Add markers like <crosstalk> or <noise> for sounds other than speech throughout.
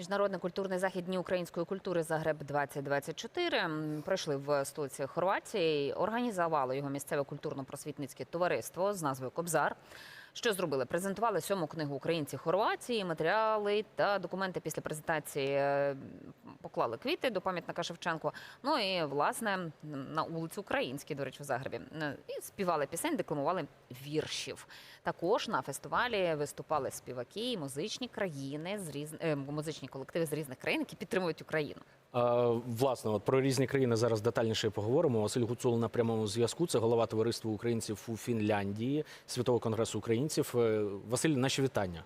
Міжнародний культурний захід Дні української культури Загреб 2024 м, пройшли в столиці Хорватії. Організувало його місцеве культурно-просвітницьке товариство з назвою Кобзар. Що зробили? Презентували сьому книгу українці Хорватії, матеріали та документи після презентації е, поклали квіти до пам'ятника Шевченку. Ну і власне на вулицю Українській, до речі, в Загребі. Е, І співали пісень, декламували віршів. Також на фестивалі виступали співаки і музичні країни з різ... е, музичні колективи з різних країн, які підтримують Україну. Власне, от про різні країни зараз детальніше поговоримо. Василь Гуцул на прямому зв'язку. Це голова товариства українців у Фінляндії, Світового конгресу українців. Е, Василь, наші вітання.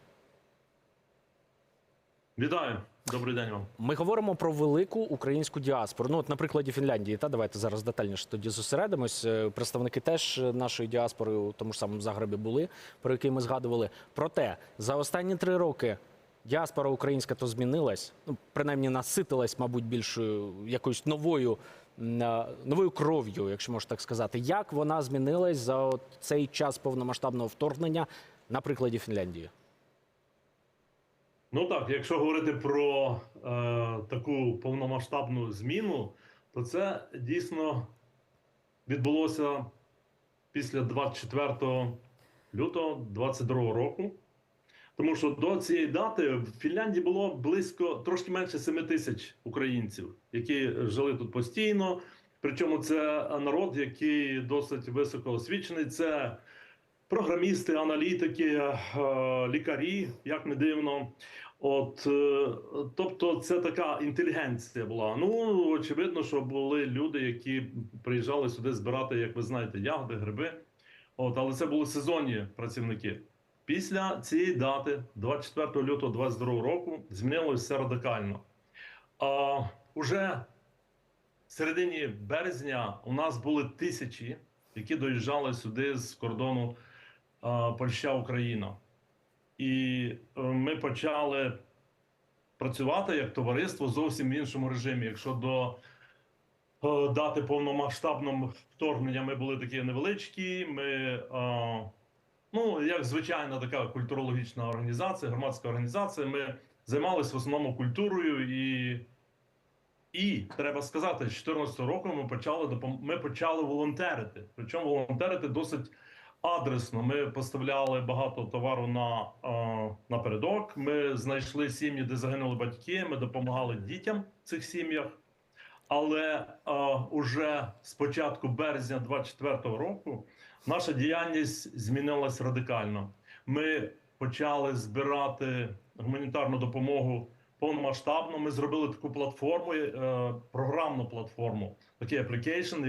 Вітаю, добрий день вам. Ми говоримо про велику українську діаспору. Ну, от на прикладі Фінляндії, та давайте зараз детальніше тоді зосередимось. Е, Представники теж нашої діаспори у тому ж самому Загребі були, про який ми згадували. Проте за останні три роки діаспора українська то змінилась, ну принаймні наситилась, мабуть, більшою якоюсь новою. е, Новою кров'ю, якщо можна так сказати, як вона змінилась за цей час повномасштабного вторгнення на прикладі Фінляндії? Ну так, якщо говорити про е, таку повномасштабну зміну, то це дійсно відбулося після 24 лютого 22 року. Тому що до цієї дати в Фінляндії було близько трошки менше 7 тисяч українців, які жили тут постійно. Причому це народ, який досить високо освічений. Це програмісти, аналітики, е, лікарі, як не дивно. От, е, тобто, це така інтелігенція була. Ну, очевидно, що були люди, які приїжджали сюди збирати, як ви знаєте, ягоди, гриби. От, але це були сезонні працівники. Після цієї дати, 24 лютого 2022 року, змінилося все радикально. А, уже в середині березня у нас були тисячі, які доїжджали сюди з кордону а, Польща Україна. І е, ми почали працювати як товариство зовсім в іншому режимі. Якщо до е, дати повномасштабного вторгнення ми були такі невеличкі, ми, е, ну, як звичайна така культурологічна організація, громадська організація, ми займалися в основному культурою і. І треба сказати, з 2014 року ми почали ми почали волонтерити. Причому волонтерити досить адресно. Ми поставляли багато товару на е, напередок. Ми знайшли сім'ї, де загинули батьки. Ми допомагали дітям в цих сім'ях. Але е, уже з початку березня 2024 року наша діяльність змінилась радикально. Ми почали збирати гуманітарну допомогу повномасштабно. Ми зробили таку платформу, е, програмну платформу, такий аплікейшн,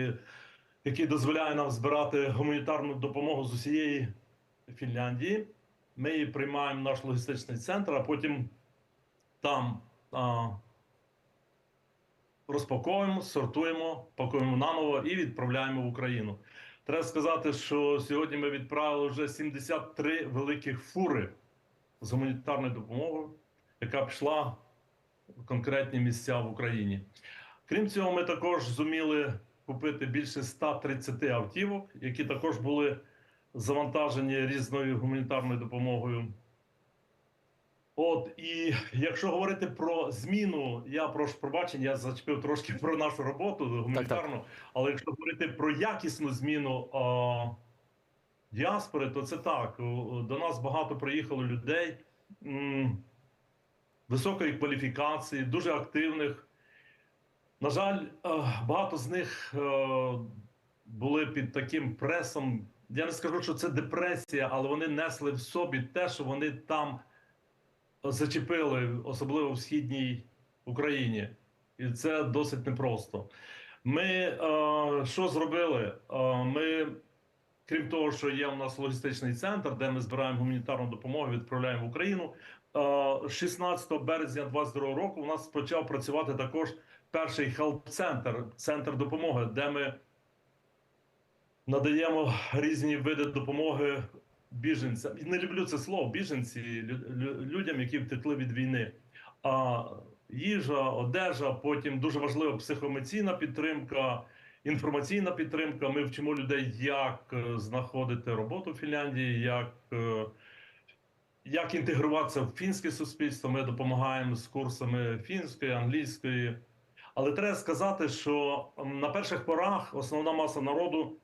який дозволяє нам збирати гуманітарну допомогу з усієї Фінляндії. Ми її приймаємо в наш логістичний центр, а потім там а, розпаковуємо, сортуємо, пакуємо наново і відправляємо в Україну. Треба сказати, що сьогодні ми відправили вже 73 великих фури з гуманітарною допомогою, яка пішла в конкретні місця в Україні. Крім цього, ми також зуміли купити більше 130 автівок, які також були завантажені різною гуманітарною допомогою. От і якщо говорити про зміну, я прошу пробачення, я зачепив трошки про нашу роботу гуманітарну, але якщо говорити про якісну зміну а, діаспори, то це так. До нас багато приїхало людей м, високої кваліфікації, дуже активних. На жаль, багато з них е, були під таким пресом. Я не скажу, що це депресія, але вони несли в собі те, що вони там зачепили, особливо в східній Україні, і це досить непросто. Ми е, що зробили? Е, ми, крім того, що є у нас логістичний центр, де ми збираємо гуманітарну допомогу, відправляємо в Україну. Е, 16 березня 2022 року у нас почав працювати також перший хелп-центр, центр допомоги, де ми надаємо різні види допомоги біженцям. Не люблю це слово біженці лю- лю- людям, які втекли від війни. А їжа, одежа, потім дуже важлива психоемоційна підтримка, інформаційна підтримка. Ми вчимо людей, як е, знаходити роботу в Фінляндії, як е, як інтегруватися в фінське суспільство. Ми допомагаємо з курсами фінської, англійської. Але треба сказати, що на перших порах основна маса народу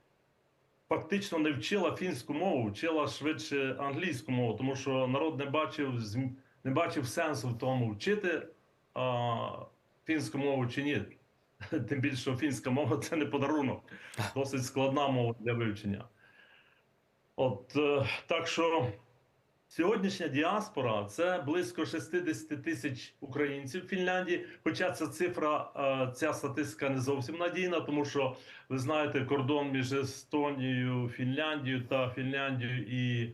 фактично не вчила фінську мову, вчила швидше англійську мову, тому що народ не бачив не бачив сенсу в тому, вчити а, фінську мову чи ні. <laughs> Тим більше, що фінська мова це не подарунок, досить складна мова для вивчення. От е, так що сьогоднішня діаспора це близько 60 тисяч українців в Фінляндії. Хоча ця цифра, е, ця статистика не зовсім надійна, тому що ви знаєте, кордон між Естонією, Фінляндією та Фінляндією і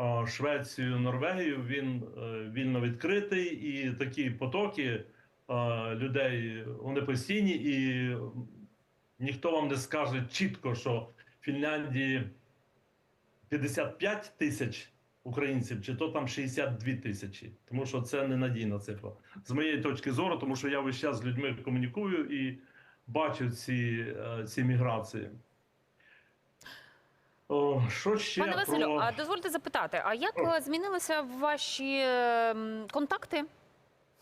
е, Швецією, Норвегією він е, вільно відкритий, і такі потоки людей вони постійні, і ніхто вам не скаже чітко, що в Фінляндії 55 тисяч українців, чи то там 62 тисячі, тому що це ненадійна цифра. З моєї точки зору, тому що я весь час з людьми комунікую і бачу ці, е, ці міграції. О, що ще Пане Василю, про... а дозвольте запитати, а як е, змінилися ваші ем, контакти?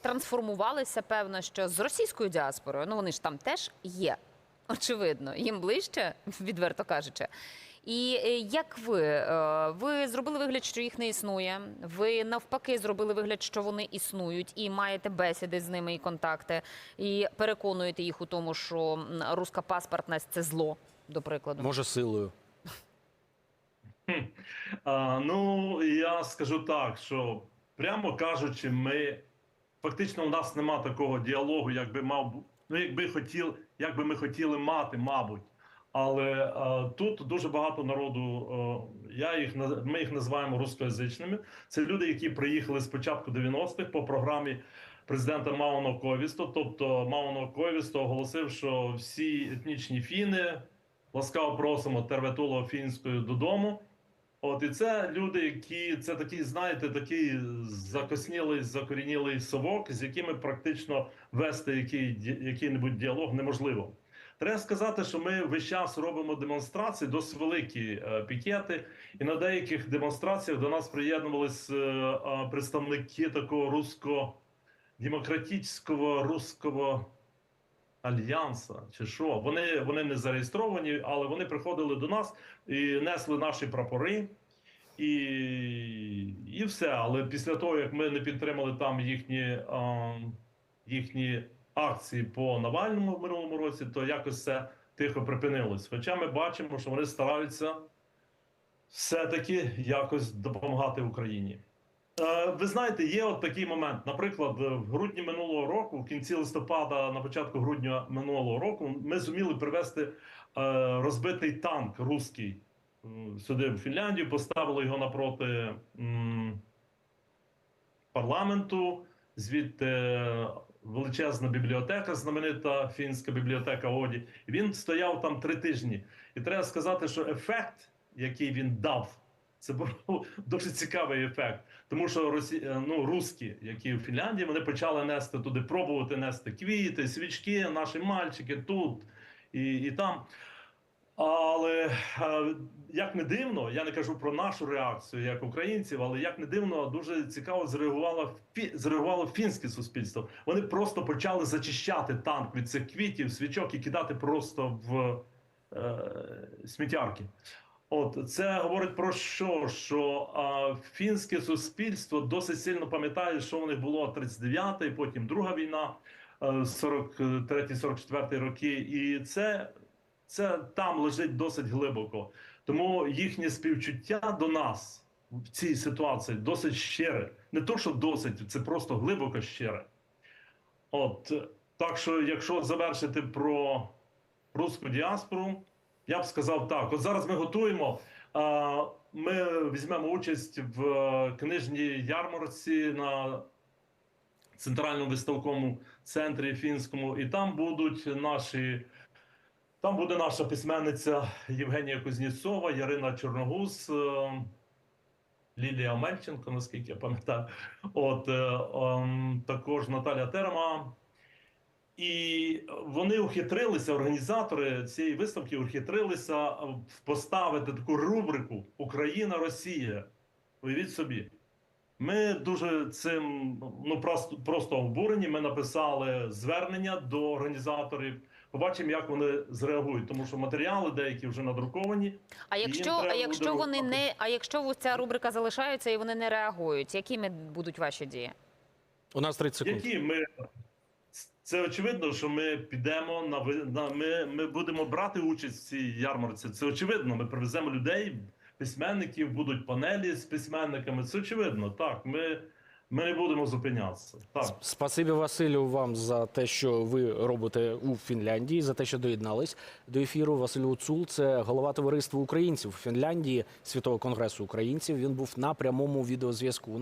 Трансформувалися, певно, що з російською діаспорою. Ну вони ж там теж є. Очевидно, їм ближче, відверто кажучи. І е, як ви? Е, Ви зробили вигляд, що їх не існує. Ви навпаки зробили вигляд, що вони існують, і маєте бесіди з ними і контакти, і переконуєте їх у тому, що руська паспортність це зло, до прикладу. Може, силою. <laughs> Ну, я скажу так, що прямо кажучи, ми фактично у нас нема такого діалогу, як би мав ну, якби хотіл, як би ми хотіли мати, мабуть. Але а, тут дуже багато народу. о, я їх ми їх називаємо рускоязичними. Це люди, які приїхали з початку 90-х по програмі президента Мауно Ковісто. Тобто Мауно Ковісто оголосив, що всі етнічні фіни ласкаво просимо терветуло фінською додому. От і це люди, які це такий, знаєте, такий закоснілий, закорінілий совок, з якими практично вести який, який-небудь діалог неможливо. Треба сказати, що ми весь час робимо демонстрації, досить великі е, пікети, і на деяких демонстраціях до нас приєднувалися е, е, представники такого русско-демократичного руського альянса чи що. Вони, вони не зареєстровані, але вони приходили до нас і несли наші прапори. І, і все. Але після того, як ми не підтримали там їхні, а, їхні акції по Навальному в минулому році, то якось це тихо припинилось. Хоча ми бачимо, що вони стараються все-таки якось допомагати Україні. Е, Ви знаєте, є от такий момент. Наприклад, в грудні минулого року, в кінці листопада, на початку грудня минулого року, ми зуміли привезти е, розбитий танк руський сюди в Фінляндію, поставили його напроти парламенту. Звідти е, величезна бібліотека, знаменита фінська бібліотека Оді. Він стояв там три тижні. І треба сказати, що ефект, який він дав, це був <laughs> дуже цікавий ефект. Тому що росі... е, ну, русські, які в Фінляндії, вони почали нести туди, пробувати нести квіти, свічки, наші мальчики тут і, і там. Але е, як не дивно, я не кажу про нашу реакцію як українців, але як не дивно, дуже цікаво зреагувало зреагувало фінське суспільство. Вони просто почали зачищати танк від цих квітів, свічок і кидати просто в е, сміттярки. От це говорить про що? Що а, фінське суспільство досить сильно пам'ятає, що у них було 39-й, потім друга війна, е, 43-44 роки, і це, це там лежить досить глибоко. Тому їхнє співчуття до нас в цій ситуації досить щире. Не то, що досить, це просто глибоко щире. От так що, якщо завершити про руську діаспору. Я б сказав так: от зараз ми готуємо. Ми візьмемо участь в е, книжній ярмарці на центральному виставковому центрі фінському, і там будуть наші. Там буде наша письменниця Євгенія Кузнєцова, Ярина Чорногуз, е, Лілія Мельченко, наскільки я пам'ятаю. От е, ем, також Наталя Терма. І вони ухитрилися, організатори цієї виставки ухитрилися поставити таку рубрику Україна, Росія. Уявіть собі. Ми дуже цим ну просто просто обурені. Ми написали звернення до організаторів. Побачимо, як вони зреагують, тому що матеріали деякі вже надруковані. А якщо, а якщо вони рухати. не, а якщо ця рубрика залишається і вони не реагують, якими будуть ваші дії? У нас 30 секунд. Які ми це очевидно, що ми підемо на на ми, ми будемо брати участь в цій ярмарці. Це очевидно. Ми привеземо людей, письменників, будуть панелі з письменниками. Це очевидно. Так, ми, ми не будемо зупинятися. Так. Спасибі Василю вам за те, що ви робите у Фінляндії, за те, що доєднались до ефіру. Василь Уцул, це голова товариства українців Фінляндії Світового конгресу українців. Він був на прямому відеозв'язку.